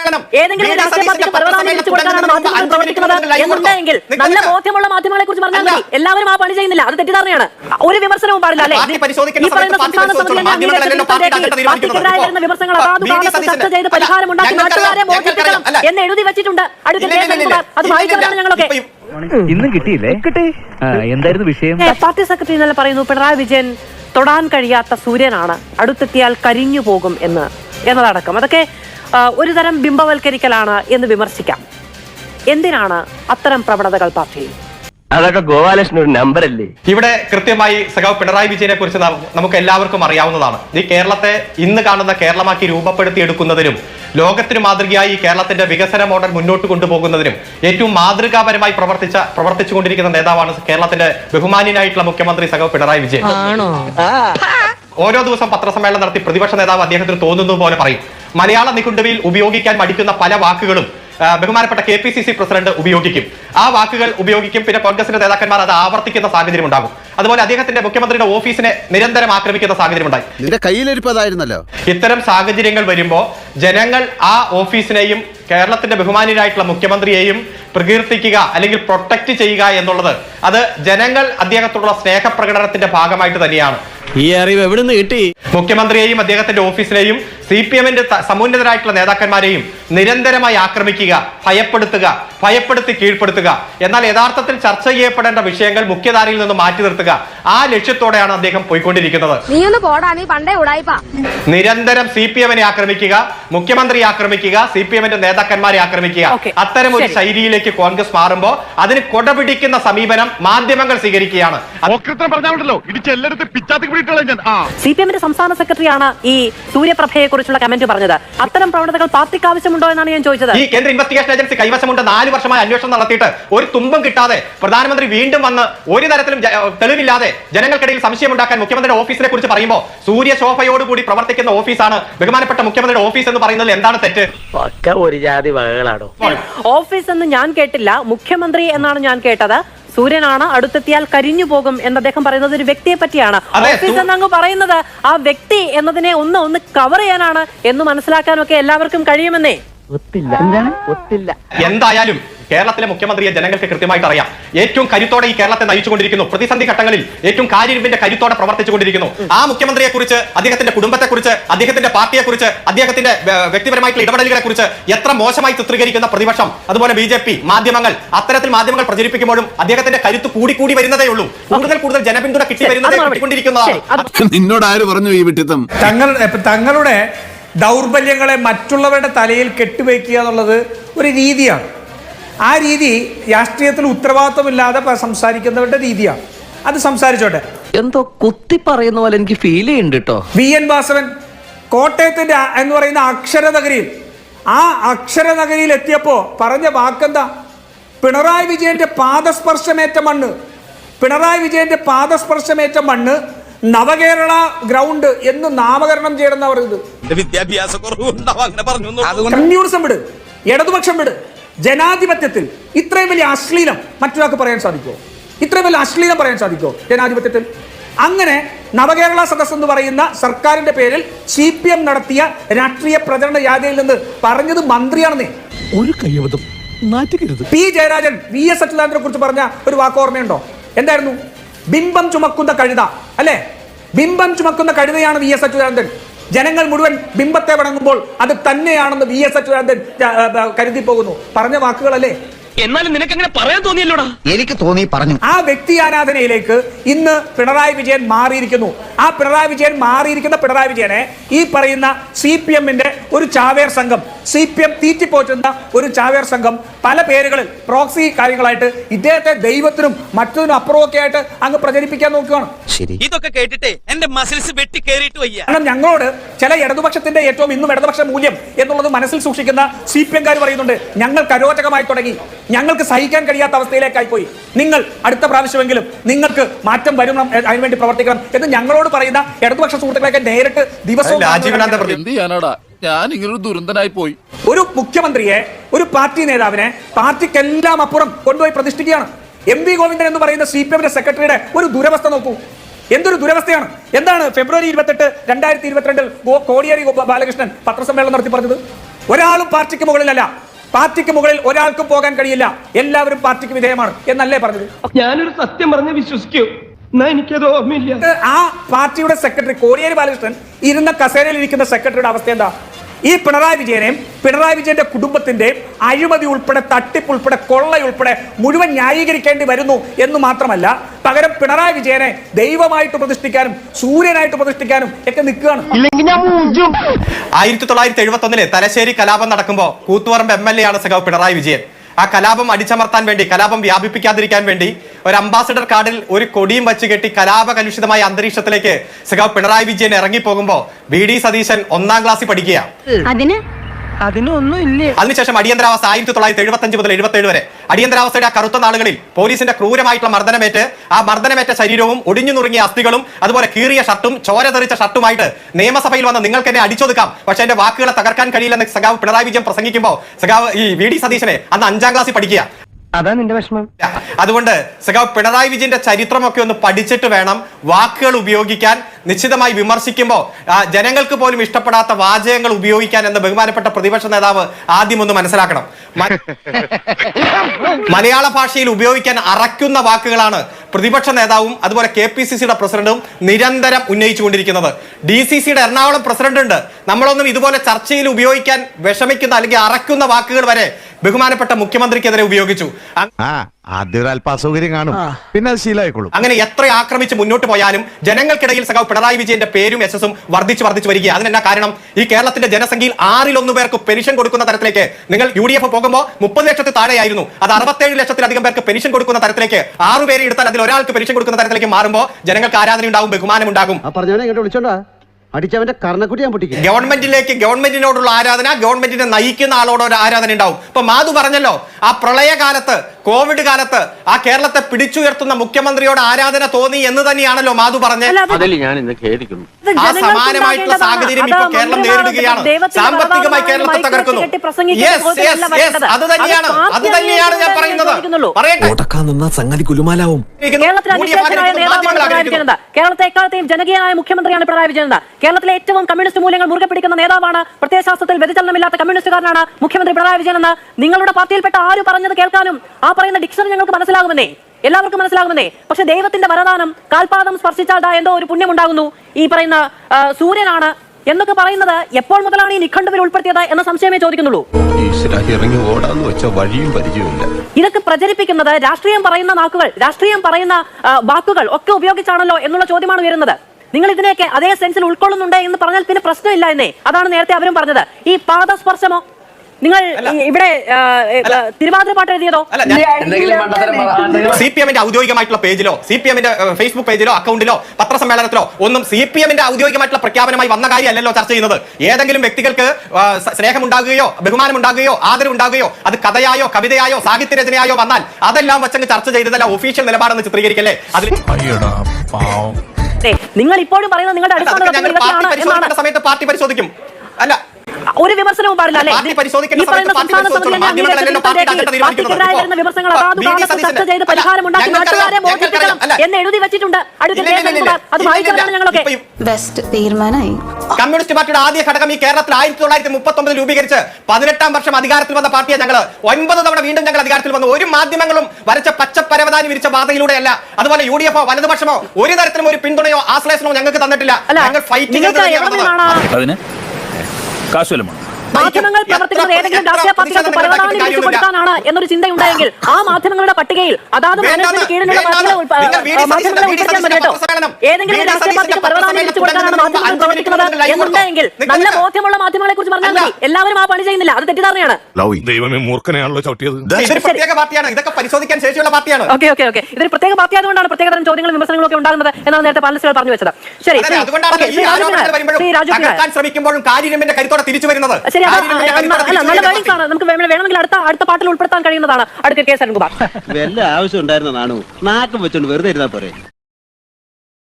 ഏതെങ്കിലും ഒരു രാഷ്ട്രീയ പാർട്ടിക്ക് പരവതാനി വിരിച്ചു കൊടുക്കാനാണ് മാധ്യമങ്ങൾ പ്രവർത്തിക്കുന്നത് എന്നുണ്ടെങ്കിൽ നല്ല ബോധ്യമുള്ള മാധ്യമങ്ങളെ കുറിച്ച് പറഞ്ഞാൽ മതി. എല്ലാവരും ആ പണി ചെയ്യുന്നില്ല. അത് തെറ്റിദ്ധാരണയാണ്. ഒരു വിമർശനവും പാടില്ല അല്ലെ? പാർട്ടി പരിശോധിക്കേണ്ട ഈ പറയുന്ന സമയത്ത് സംസ്ഥാന സമിതി പരിശോധിച്ചോളൂ. വരുന്ന വിമർശനങ്ങൾ അതാത് കാലത്ത് ചർച്ച ചെയ്ത് പരിഹാരം ഉണ്ടാക്കി നാട്ടുകാരെ ബോധിപ്പിക്കണം എന്ന് എഴുതി വെച്ചിട്ടുണ്ട്. അടുത്ത. അത് വായിച്ചവരാണ് ഞങ്ങളൊക്കെ ഇന്നും കിട്ടിയില്ലേ? കിട്ടി. എന്തായിരുന്നു വിഷയം? പാർട്ടി സെക്രട്ടറി ഇന്നലെ പറയുന്നു പിണറായി വിജയൻ തൊടാൻ കഴിയാത്ത സൂര്യനാണ്. അടുത്തെത്തിയാൽ കരിഞ്ഞു പോകും എന്ന് എന്നതടക്കം. അതൊക്കെ ഒരു തരം ബിംബവൽക്കരിക്കലാണ് എന്ന് വിമർശിക്കാം. എന്തിനാണ് അത്തരം പ്രവണതകൾ പാർട്ടിയിൽ അതൊക്കെ ഗോപാലകൃഷ്ണൻ ഒരു നമ്പർ അല്ലേ ഇവിടെ കൃത്യമായി സഖാവ് പിണറായി വിജയനെ കുറിച്ച് നമുക്ക് എല്ലാവർക്കും അറിയാവുന്നതാണ്. ഈ കേരളത്തെ ഇന്ന് കാണുന്ന കേരളമാക്കി രൂപപ്പെടുത്തിയെടുക്കുന്നതിനും ലോകത്തിന് മാതൃകയായി ഈ കേരളത്തിന്റെ വികസന മോഡൽ മുന്നോട്ട് കൊണ്ടുപോകുന്നതിനും ഏറ്റവും മാതൃകാപരമായി പ്രവർത്തിച്ച പ്രവർത്തിച്ചുകൊണ്ടിരിക്കുന്ന നേതാവാണ് കേരളത്തിന്റെ ബഹുമാന്യനായിട്ടുള്ള മുഖ്യമന്ത്രി സഖാവ് പിണറായി വിജയൻ. ഓരോ ദിവസം പത്രസമ്മേളനം നടത്തി പ്രതിപക്ഷ നേതാവ് അദ്ദേഹത്തിന് തോന്നുന്നത് പോലെ പറയും. മലയാള നിഘണ്ടുവിൽ ഉപയോഗിക്കാൻ മടിക്കുന്ന പല വാക്കുകളും ബഹുമാനപ്പെട്ട K P C C president ഉപയോഗിക്കും. ആ വാക്കുകൾ ഉപയോഗിക്കും പിന്നെ കോൺഗ്രസിന്റെ നേതാക്കന്മാർ അത് ആവർത്തിക്കുന്ന സാഹചര്യം ഉണ്ടാകും. അതുപോലെ അദ്ദേഹത്തിന്റെ മുഖ്യമന്ത്രിയുടെ ഓഫീസിനെ നിരന്തരം ആക്രമിക്കുന്ന സാഹചര്യം ഉണ്ടായി. നിന്റെ കയ്യിലിരിപ്പതായിരുന്നല്ലോ ഇത്തരം സാഹചര്യങ്ങൾ വരുമ്പോൾ ജനങ്ങൾ ആ ഓഫീസിനെയും കേരളത്തിന്റെ ബഹുമാനിയായിട്ടുള്ള മുഖ്യമന്ത്രിയെയും പ്രകീർത്തിക്കുക അല്ലെങ്കിൽ പ്രൊട്ടക്ട് ചെയ്യുക എന്നുള്ളത് അത് ജനങ്ങൾ അദ്ദേഹത്തോടുള്ള സ്നേഹപ്രകടനത്തിന്റെ ഭാഗമായിട്ട് തന്നെയാണ്. ഈ അറിവ് എവിടുന്ന് കിട്ടി? മുഖ്യമന്ത്രിയെയും അദ്ദേഹത്തിന്റെ ഓഫീസിനെയും സി പി എമ്മിന്റെ സമുന്നതരായിട്ടുള്ള നേതാക്കന്മാരെയും നിരന്തരമായി ആക്രമിക്കുക ഭയപ്പെടുത്തുക ഭയപ്പെടുത്തി കീഴ്പ്പെടുത്തുക. എന്നാൽ യഥാർത്ഥത്തിൽ ചർച്ച ചെയ്യപ്പെടേണ്ട വിഷയങ്ങൾ മുഖ്യധാരയിൽ നിന്ന് മാറ്റി നിർത്തുക. ആ ലക്ഷ്യത്തോടെയാണ് അദ്ദേഹം പോയിക്കൊണ്ടിരിക്കുന്നത്. നീ ഒന്ന് പോടാ നീ പണ്ടേ ഉടായിപ്പാ. നിരന്തരം സി പി എമ്മിനെ ആക്രമിക്കുക മുഖ്യമന്ത്രിയെ ആക്രമിക്കുക സി പി എമ്മിന്റെ നേതാക്കന്മാരെ ആക്രമിക്കുക. അത്തരം ഒരു ശൈലിയിലേക്ക് കോൺഗ്രസ് മാറുമ്പോൾ അതിന് കൊടപിടിക്കുന്ന സമീപനം മാധ്യമങ്ങൾ സ്വീകരിക്കുകയാണ്. സി പി എമ്മിന്റെ സംസ്ഥാന സെക്രട്ടറിയാണ് ഈ സൂര്യപ്രഭയെ കുറിച്ചുള്ള കമന്റ് പറഞ്ഞത്. അത്തരം പ്രവണതകൾ പാർട്ടിക്ക് ആവശ്യമുണ്ടോ എന്നാണ് ഞാൻ ചോദിച്ചത്. ഈ കേന്ദ്ര ഇൻവെസ്റ്റിഗേഷൻ ഏജൻസി കൈവശമുണ്ട്. നാല് വർഷമായി അന്വേഷണം നടത്തിയിട്ട് ഒരു തുമ്പം കിട്ടാതെ പ്രധാനമന്ത്രി വീണ്ടും വന്ന് ഒരു തരത്തിലും തെളിവില്ലാതെ ജനങ്ങൾക്കിടയിൽ സംശയമുണ്ടാക്കാൻ മുഖ്യമന്ത്രിയുടെ ഓഫീസിനെ കുറിച്ച് പറയുമ്പോൾ സൂര്യശോഭയോടുകൂടി പ്രവർത്തിക്കുന്ന ഓഫീസാണ് ബഹുമാനപ്പെട്ട മുഖ്യമന്ത്രിയുടെ ഓഫീസ് എന്ന് പറയുന്നത് എന്താണ് തെറ്റ്? ഒരു ജാതി വകകളാണോ ഓഫീസ് എന്ന് ഞാൻ കേട്ടില്ല. മുഖ്യമന്ത്രി എന്നാണ് ഞാൻ കേട്ടത്. സൂര്യനാണ് അടുത്തെത്തിയാൽ കരിഞ്ഞു പോകും എന്ന് അദ്ദേഹം പറയുന്നത് ഒരു വ്യക്തിയെ പറ്റിയാണ്. ഓഫീസ് എന്നങ്ങ് പറയുന്നത് ആ വ്യക്തി എന്നതിനെ ഒന്ന് ഒന്ന് കവർ ചെയ്യാനാണ് എന്ന് മനസ്സിലാക്കാനൊക്കെ എല്ലാവർക്കും കഴിയുമെന്നേ. ഒത്തില്ല. എന്താണ്? ഒത്തില്ല. എന്തായാലും കേരളത്തിലെ മുഖ്യമന്ത്രിയെ ജനങ്ങൾക്ക് കൃത്യമായിട്ട് അറിയാം. ഏറ്റവും കരുത്തോടെ ഈ കേരളത്തെ നയിച്ചുകൊണ്ടിരിക്കുന്നു. പ്രതിസന്ധി ഘട്ടങ്ങളിൽ ഏറ്റവും കാര്യരുമ്പിന്റെ കരുത്തോടെ പ്രവർത്തിച്ചുകൊണ്ടിരിക്കുന്നു. ആ മുഖ്യമന്ത്രിയെ കുറിച്ച് അദ്ദേഹത്തിന്റെ കുടുംബത്തെ കുറിച്ച് അദ്ദേഹത്തിന്റെ പാർട്ടിയെ കുറിച്ച് അദ്ദേഹത്തിന്റെ വ്യക്തിപരമായിട്ടുള്ള ഇടപെടലുകളെ കുറിച്ച് എത്ര മോശമായി ചിത്രീകരിക്കുന്ന പ്രതിപക്ഷം അതുപോലെ ബി ജെ പി മാധ്യമങ്ങൾ അത്തരത്തിൽ മാധ്യമങ്ങൾ പ്രചരിപ്പിക്കുമ്പോഴും അദ്ദേഹത്തിന്റെ കരുത്ത് കൂടി കൂടി വരുന്നതേ ഉള്ളൂ. കൂടുതൽ കൂടുതൽ ജനപിന്തുണ കിട്ടി വരുന്നതേ കിട്ടിക്കൊണ്ടിരിക്കുന്നതാണ്. നിന്നോട് ആര് പറഞ്ഞു ഈ വിട്ടിത്തം? തങ്ങളുടെ ദൗർബല്യങ്ങളെ മറ്റുള്ളവരുടെ തലയിൽ കെട്ടിവയ്ക്കുക എന്നുള്ളത് ഒരു രീതിയാണ്. ആ രീതി രാഷ്ട്രീയത്തിൽ ഉത്തരവാദിത്വമില്ലാതെ സംസാരിക്കുന്നവരുടെ രീതിയാണ്. അത് സംസാരിച്ചോട്ടെ. എന്തോ കുത്തി പറയുന്ന പോലെ എനിക്ക് ഫീൽ ചെയ്യുന്നുണ്ട് കേട്ടോ വി എൻ വാസവൻ കോട്ടയത്തിന്റെ എന്ന് പറയുന്ന അക്ഷരനഗരിയിൽ ആ അക്ഷരനഗരിയിൽ എത്തിയപ്പോൾ പറഞ്ഞ വാക്കെന്താ? പിണറായി വിജയന്റെ പാദസ്പർശമേറ്റ മണ്ണ്. പിണറായി വിജയന്റെ പാദസ്പർശമേറ്റ മണ്ണ് നവകേരള ഗ്രൗണ്ട് എന്ന് നാമകരണം ചെയ്യണമെന്നാ പറയുന്നത്. വിദ്യാഭ്യാസ കുറവുണ്ടാവും അങ്ങനെ പറഞ്ഞു കമ്മ്യൂണിസം വിട് ഇടതുപക്ഷം വിട്. ജനാധിപത്യത്തിൽ ഇത്രയും വലിയ അശ്ലീലം മറ്റൊരാൾക്ക് പറയാൻ സാധിക്കുമോ ഇത്രയും വലിയ അശ്ലീലം പറയാൻ സാധിക്കുമോ ജനാധിപത്യത്തിൽ? അങ്ങനെ നവകേരള സദസ് എന്ന് പറയുന്ന സർക്കാരിന്റെ പേരിൽ സി പി എം നടത്തിയ രാഷ്ട്രീയ പ്രചരണ യാതയിൽ നിന്ന് പറഞ്ഞത് മന്ത്രിയാണെന്നേ. ഒരു കയ്യബദ്ധം പി ജയരാജൻ വി എസ് അച്യുതാനന്ദനെ കുറിച്ച് പറഞ്ഞ ഒരു വാക്കോർമ്മയുണ്ടോ? എന്തായിരുന്നു? ബിംബം ചുമക്കുന്ന കഴുത അല്ലേ? ബിംബം ചുമക്കുന്ന കഴുതയാണ് വി എസ് അച്യുതാനന്ദൻ. ജനങ്ങൾ മുഴുവൻ ബിംബത്തെ വണങ്ങുമ്പോൾ അത് തന്നെയാണെന്ന് വി എസ് അച്യുതാനന്ദൻ കരുതി പോകുന്നു. പറഞ്ഞ വാക്കുകളല്ലേ? എന്നാലും നിനക്ക് അങ്ങനെ പറയാൻ തോന്നിയല്ലോടാ? എനിക്ക് തോന്നി പറഞ്ഞു. ആ വ്യക്തി ആരാധനയിലേക്ക് ഇന്ന് പിണറായി വിജയൻ മാറിയിരിക്കുന്നു. ആ പിണറായി വിജയൻ മാറിയിരിക്കുന്ന പിണറായി വിജയനെ ഈ പറയുന്ന സി പി എമ്മിന്റെ ഒരു ചാവേർ സംഘം. സി പി എം തീറ്റിപ്പോറ്റുന്ന ഒരു ചാവേർ സംഘം പല പേരുകളിൽ പ്രോക്സി കാര്യങ്ങളായിട്ട് ഇദ്ദേഹത്തെ ദൈവത്തിനും മറ്റതിനും അപ്പുറമൊക്കെ ആയിട്ട് അങ്ങ് പ്രചരിപ്പിക്കാൻ നോക്കുകയാണ്. ഇതൊക്കെ കേട്ടിട്ട് എന്റെ മസിൽസ് വെട്ടി കയറിയിട്ട് വയ്യ. കാരണം ഞങ്ങളോട് ചില ഇടതുപക്ഷത്തിന്റെ ഏറ്റവും ഇന്നും ഇടതുപക്ഷ മൂല്യം എന്നുള്ളത് മനസ്സിൽ സൂക്ഷിക്കുന്ന സി പി എംകാർ പറയുന്നുണ്ട് ഞങ്ങൾ കരോചകമായി തുടങ്ങി. ഞങ്ങൾക്ക് സഹിക്കാൻ കഴിയാത്ത അവസ്ഥയിലേക്കായി പോയി നിങ്ങൾ അടുത്ത പ്രാവശ്യമെങ്കിലും നിങ്ങൾക്ക് മാറ്റം വരും അതിനുവേണ്ടി പ്രവർത്തിക്കണം എന്ന് ഞങ്ങളോട് പറയുന്ന ഇടതുപക്ഷ സുഹൃത്തുക്കളൊക്കെ നേരിട്ട് ദിവസവും ഞാൻ ഇങ്ങനൊരു ദുരന്തനായി പോയി. ഒരു മുഖ്യമന്ത്രിയെ ഒരു പാർട്ടി നേതാവിനെ പാർട്ടിക്കെല്ലാം അപ്പുറം കൊണ്ടുപോയി പ്രതിഷ്ഠിക്കുകയാണ്. എം വി ഗോവിന്ദൻ എന്ന് പറയുന്ന സി പി എമ്മിന്റെ സെക്രട്ടറിയുടെ ഒരു ദുരവസ്ഥ നോക്കൂ. എന്തൊരു ദുരവസ്ഥയാണ്? എന്താണ് ഫെബ്രുവരി ഇരുപത്തെട്ട് രണ്ടായിരത്തി ഇരുപത്തിരണ്ടിൽ ഗോ- കോടിയേരി ബാലകൃഷ്ണൻ പത്രസമ്മേളനം നടത്തി പറഞ്ഞത്? ഒരാളും പാർട്ടിക്ക് മുകളിലല്ല. പാർട്ടിക്ക് മുകളിൽ ഒരാൾക്കും പോകാൻ കഴിയില്ല. എല്ലാവരും പാർട്ടിക്ക് വിധേയമാണ് എന്നല്ലേ പറഞ്ഞത്? ഞാനൊരു സത്യം പറഞ്ഞ് വിശ്വസിക്കൂ. എനിക്കത് ഓർമ്മയില്ല. ആ പാർട്ടിയുടെ സെക്രട്ടറി കോടിയേരി ബാലകൃഷ്ണൻ ഇരുന്ന കസേരയിൽ ഇരിക്കുന്ന സെക്രട്ടറിയുടെ അവസ്ഥ എന്താ? ഈ പിണറായി വിജയനെ പിണറായി വിജയന്റെ കുടുംബത്തിന്റെ അഴിമതി ഉൾപ്പെടെ തട്ടിപ്പ് ഉൾപ്പെടെ കൊള്ള ഉൾപ്പെടെ മുഴുവൻ ന്യായീകരിക്കേണ്ടി വരുന്നു എന്ന് മാത്രമല്ല പകരം പിണറായി വിജയനെ ദൈവമായിട്ട് പ്രതിഷ്ഠിക്കാനും സൂര്യനായിട്ട് പ്രതിഷ്ഠിക്കാനും ഒക്കെ നിൽക്കുകയാണ്. ആയിരത്തി തൊള്ളായിരത്തി എഴുപത്തി ഒന്നിലെ തലശ്ശേരി കലാപം നടക്കുമ്പോൾ കൂത്തുപറമ്പ് എം എൽ എ ആണ് സഖാവ് പിണറായി വിജയൻ. ആ കലാപം അടിച്ചമർത്താൻ വേണ്ടി കലാപം വ്യാപിപ്പിക്കാതിരിക്കാൻ വേണ്ടി ഒരു അംബാസഡർ കാർഡിൽ ഒരു കൊടിയും വച്ച് കെട്ടി കലാപ കലുഷിതമായ അന്തരീക്ഷത്തിലേക്ക് സഖാവ് പിണറായി വിജയൻ ഇറങ്ങിപ്പോകുമ്പോ വി ഡി സതീശൻ ഒന്നാം ക്ലാസ്സിൽ പഠിക്കുക അതിന്? അതിനൊന്നും ഇല്ലേ. അതിനുശേഷം അടിയന്തരാവസ്ഥ ആയിരത്തി തൊള്ളായിരത്തി എഴുപത്തി അഞ്ച് മുതൽ എഴുപത്തി ഏഴ് വരെ. അടിയന്തരാവസ്ഥയുടെ ആ കറുത്ത നാളുകളിൽ പോലീസിന്റെ ക്രൂരമായിട്ടുള്ള മർദ്ദനമേറ്റ് ആ മർദ്ദനമേറ്റ ശരീരവും ഒടിഞ്ഞു നുറുങ്ങിയ അസ്ഥികളും അതുപോലെ കീറിയ ഷർട്ടും ചോര തെറിച്ച ഷർട്ടുമായിട്ട് നിയമസഭയിൽ വന്ന് നിങ്ങൾക്ക് എന്നെ അടിച്ചൊതുക്കാം. പക്ഷെ എന്റെ വാക്കുകളെ തകർക്കാൻ കഴിയില്ലെന്ന് സഖാവ് പിണറായി വിജയൻ പ്രസംഗിക്കുമ്പോൾ സഖാവ് ഈ വി ഡി സതീശനെ അന്ന് അഞ്ചാം ക്ലാസ്സിൽ പഠിക്കുക അതാ നിന്റെ വിഷമം. അതുകൊണ്ട് സഖാവ് പിണറായി വിജയന്റെ ചരിത്രമൊക്കെ ഒന്ന് പഠിച്ചിട്ട് വേണം വാക്കുകൾ ഉപയോഗിക്കാൻ. നിശ്ചിതമായി വിമർശിക്കുമ്പോൾ ജനങ്ങൾക്ക് പോലും ഇഷ്ടപ്പെടാത്ത വാചകങ്ങൾ ഉപയോഗിക്കാൻ എന്ന് ബഹുമാനപ്പെട്ട പ്രതിപക്ഷ നേതാവ് ആദ്യം ഒന്ന് മനസ്സിലാക്കണം. മലയാള ഭാഷയിൽ ഉപയോഗിക്കാൻ അറയ്ക്കുന്ന വാക്കുകളാണ് പ്രതിപക്ഷ നേതാവും അതുപോലെ കെ പി സി സിയുടെ പ്രസിഡന്റും നിരന്തരം ഉന്നയിച്ചുകൊണ്ടിരിക്കുന്നത്. ഡി സി സിയുടെ എറണാകുളം പ്രസിഡന്റ് ഉണ്ട് നമ്മളൊന്നും ഇതുപോലെ ചർച്ചയിൽ ഉപയോഗിക്കാൻ വിഷമിക്കുന്ന അല്ലെങ്കിൽ അറയ്ക്കുന്ന വാക്കുകൾ വരെ ബഹുമാനപ്പെട്ട മുഖ്യമന്ത്രിക്കെതിരെ ഉപയോഗിച്ചു. ആദ്യം ഒരു അല്പ അസൗകര്യം കാണും പിന്നെ അത് ശീലമായിക്കോളും. അങ്ങനെ എത്ര ആക്രമിച്ച് മുന്നോട്ട് പോയാലും ജനങ്ങൾക്കിടയിൽ സഖാവ് പിണറായി വിജയന്റെ പേരും യശസ്സും വർദ്ധിച്ച് വർദ്ധിച്ച് വരിക അതിനെന്നാ കാരണം? ഈ കേരളത്തിന്റെ ജനസംഖ്യയിൽ ആറിലൊന്നു ഒന്ന് പേർക്ക് പെൻഷൻ കൊടുക്കുന്ന തരത്തിലേക്ക് നിങ്ങൾ യു ഡി എഫ് പോകുമ്പോൾ മുപ്പത് ലക്ഷത്തിൽ താഴെയായിരുന്നു. അത് അറുപത്തേഴ് ലക്ഷത്തിലധികം പേർക്ക് പെൻഷൻ കൊടുക്കുന്ന തരത്തിലേക്ക് ആറു പേരെ എടുത്താൽ അതിൽ ഒരാൾക്ക് പെൻഷൻ കൊടുക്കുന്ന തരത്തിലേക്ക് മാറുമ്പോൾ ജനങ്ങൾക്ക് ആരാധന ഉണ്ടാവും ബഹുമാനം ഉണ്ടാകും. അടിച്ചവന്റെ കർണക്കുട്ടി ഞാൻ പൊട്ടിക്കും. ഗവൺമെന്റിലേക്ക് ഗവൺമെന്റിനോടുള്ള ആരാധന ഗവൺമെന്റിനെ നയിക്കുന്ന ആളോട് ഒരു ആരാധന ഉണ്ടാവും ഇപ്പൊ മാധു പറഞ്ഞല്ലോ ആ പ്രളയകാലത്ത് കോവിഡ് കാലത്ത് ആ കേരളത്തെ പിടിച്ചുയർത്തുന്ന മുഖ്യമന്ത്രിയോട് ആരാധന തോന്നി എന്ന് തന്നെയാണല്ലോ മാധു പറഞ്ഞത്. ഞാൻ ഇന്ന് ഖേദിക്കുന്നു. ആ സമാനമായിട്ടുള്ള. സാഹചര്യം ഇപ്പൊ ഇപ്പോൾ കേരളം നേരിടുകയാണ്. സാമ്പത്തികമായി കേരളത്തെ തകർക്കുന്നു. അത് തന്നെയാണ്. അത് തന്നെയാണ് ഞാൻ പറയുന്നത്. കേരളത്തെ എക്കാലത്തെയും ജനകീയനായ മുഖ്യമന്ത്രിയാണ് പിണറായി വിജയൻ. കേരളത്തിലെ ഏറ്റവും കമ്മ്യൂണിസ്റ്റ് മൂല്യങ്ങൾ മുറുകെ പിടിക്കുന്ന നേതാവാണ് പ്രത്യയശാസ്ത്രത്തിൽ വ്യതിചലനമില്ലാത്ത കമ്മ്യൂണിസ്റ്റുകാരനാണ് മുഖ്യമന്ത്രി പിണറായി വിജയൻ എന്ന്. നിങ്ങളുടെ പാർട്ടിയിൽപ്പെട്ട ആര് പറഞ്ഞത് കേൾക്കാനും ആ പറയുന്ന ഡിക്ഷണറി ഞങ്ങൾക്ക് മനസ്സിലാകുമെന്നേ. എല്ലാവർക്കും മനസ്സിലാകുമെന്നേ. പക്ഷെ ദൈവത്തിന്റെ വരദാനം കാൽപാദം സ്പർശിച്ചാൽ എന്തോ ഒരു പുണ്യം ഉണ്ടാകുന്നു ഈ പറയുന്ന സൂര്യനാണ് എന്നൊക്കെ പറയുന്നത് എപ്പോൾ മുതലാണ് ഈ നിഖണ്ഡുവിൽ ഉൾപ്പെടുത്തിയത് എന്ന സംശയമേ ചോദിക്കുന്നുള്ളൂ. ഇറങ്ങി ഓടാന്ന് വെച്ച വഴിയും പരിചയമില്ല ഇതൊക്കെ പ്രചരിപ്പിക്കുന്നത് രാഷ്ട്രീയം പറയുന്ന നാക്കുകൾ രാഷ്ട്രീയം പറയുന്ന വാക്കുകൾ ഒക്കെ ഉപയോഗിച്ചാണല്ലോ എന്നുള്ള ചോദ്യമാണ് വരുന്നത് നിങ്ങൾ ഇതിനെയൊക്കെ അതേ സെൻസിൽ ഉൾക്കൊള്ളുന്നുണ്ട് എന്ന് പറഞ്ഞാൽ പിന്നെ പ്രശ്നമില്ല എന്നേ. അതാണ് നേരത്തെ അവരും പറഞ്ഞത്. ഈ പാദസ്പർശമോ നിങ്ങൾ ഇവിടെ തിരുവാതിര പാട്ട് എഴുതിയതോ? സി പി എമ്മിന്റെ ഔദ്യോഗികമായിട്ടുള്ള പേജിലോ സി പി എമ്മിന്റെ ഫേസ്ബുക്ക് പേജിലോ അക്കൗണ്ടിലോ പത്രസമ്മേളനത്തിലോ ഒന്നും സി പി എമ്മിന്റെ ഔദ്യോഗികമായിട്ടുള്ള പ്രഖ്യാപനമായി വന്ന കാര്യമല്ലല്ലോ ചർച്ച ചെയ്യുന്നത്. ഏതെങ്കിലും വ്യക്തികൾക്ക് സ്നേഹമുണ്ടാകുകയോ സ- സ്നേഹം ഉണ്ടാകുകയോ ബഹുമാനം ഉണ്ടാകുകയോ ആദരം ഉണ്ടാകുകയോ അത് കഥയായോ കവിതയായോ സാഹിത്യ രചനയായോ വന്നാൽ അതെല്ലാം വെച്ചങ്ങ് ചർച്ച ചെയ്തതല്ല ഒഫീഷ്യൽ നിലപാടെന്ന് ചിത്രീകരിക്കല്ലേ? അതിൽ നിങ്ങൾ ഇപ്പോഴും പറയുന്നത് നിങ്ങളുടെ അടിസ്ഥാന സമയത്ത് പാർട്ടി പരിശോധിക്കും. അല്ല ഒരു വിമർശനവും പാടില്ല അല്ലേ? ഈ പറയുന്ന സംസ്ഥാന സമിതി പാർട്ടിക്കെതിരായി വരുന്ന വിമർശനങ്ങൾ അതാത് കാലത്ത് ചർച്ച ചെയ്ത് പരിഹാരം ഉണ്ടാക്കി നാട്ടുകാരെ ബോധിപ്പിക്കണം എന്ന് എഴുതി വെച്ചിട്ടുണ്ട്. അത് വായിച്ചവരാണ് ഞങ്ങളൊക്കെ. ബെസ്റ്റ് തീരുമാനമായി. കമ്മ്യൂണിസ്റ്റ് പാർട്ടിയുടെ ആദ്യ ഘടകം ഈ കേരളത്തിൽ ആയിരത്തി തൊള്ളായിരത്തി മുപ്പത്തി ഒമ്പതിൽ രൂപീകരിച്ച് പതിനെട്ടാം വർഷം അധികാരത്തിൽ വന്ന പാർട്ടിയെ ഞങ്ങൾ ഒൻപത് തവണ വീണ്ടും ഞങ്ങൾ അധികാരത്തിൽ വന്നു. ഒരു മാധ്യമങ്ങളും വരച്ച പച്ച പരവതാനി വിരിച്ച പാതയിലൂടെയല്ല അതുപോലെ യു ഡി എഫോ വലതുപക്ഷമോ ഒരു തരത്തിലും ഒരു പിന്തുണയോ ആശ്ലേഷണമോ ഞങ്ങൾക്ക് തന്നിട്ടില്ല. അല്ല ഞങ്ങൾ ഫൈറ്റിംഗ് നിങ്ങൾക്ക് മാധ്യമങ്ങൾ പ്രവർത്തിക്കുന്നത് ഏതെങ്കിലും രാഷ്ട്രീയ പാർട്ടികൾക്ക് പരവതാനി വിളിച്ചു കൊടുക്കാനാണ് എന്നൊരു ചിന്തയുണ്ടായെങ്കിൽ ആ മാധ്യമങ്ങളുടെ പട്ടികയിൽ അതാത് മാനേജ്മെന്റ് കീഴിലുള്ള മാധ്യമങ്ങളെ ഉൾപ്പെടുത്താൻ കേട്ടോ ഏതെങ്കിലും രാഷ്ട്രീയ പാർട്ടിക്ക് പരവതാനി വിളിച്ചു കൊടുക്കാനാണ് മാധ്യമങ്ങൾ പ്രവർത്തിക്കുന്നത് മിനിറ്റ് എന്നുണ്ടെങ്കിൽ നല്ല ബോധ്യമുള്ള മാധ്യമങ്ങളെ കുറിച്ച് പറഞ്ഞാൽ മതി. എല്ലാവരും ആ പണി ചെയ്യുന്നില്ല. അത് തെറ്റിദ്ധാരണയാണ്. ദൈവമേ മൂർഖനെയാണല്ലോ ചവിട്ടിയത്. പ്രത്യേക പാർട്ടിയാണ്. ഇതൊക്കെ പരിശോധിക്കാൻ ശേഷിയുള്ള പാർട്ടിയാണ്. Okay okay okay. ഇതൊരു പ്രത്യേക പാർട്ടി ആയതുകൊണ്ടാണ് പ്രത്യേകതരം ചോദ്യങ്ങളും വിമർശനങ്ങളും ഒക്കെ ഉണ്ടാകുന്നത് എന്നാണ് നേരത്തെ പാനലിസ്റ്റുകൾ പറഞ്ഞു വെച്ചത്. ശരി അതുകൊണ്ടാണ് ഈ ശ്രീ രാജു ശ്രീ രാജു ശ്രമിക്കുമ്പോഴും കാര്യനിമിന്റെ കരുത്തോടെ തിരിച്ചു വരുന്നത്. ശരി നമുക്ക് വേണമെങ്കിൽ അടുത്ത അടുത്ത പാട്ടിൽ ഉൾപ്പെടുത്താൻ കഴിയുന്നതാണ് അടുത്ത കെ സരൺകുമാർ വല്ല ആവശ്യം ഉണ്ടായിരുന്നതാണ് നാക്കം വെച്ചോണ്ട് വെറുതെ ഇരുന്നാ പോരെ?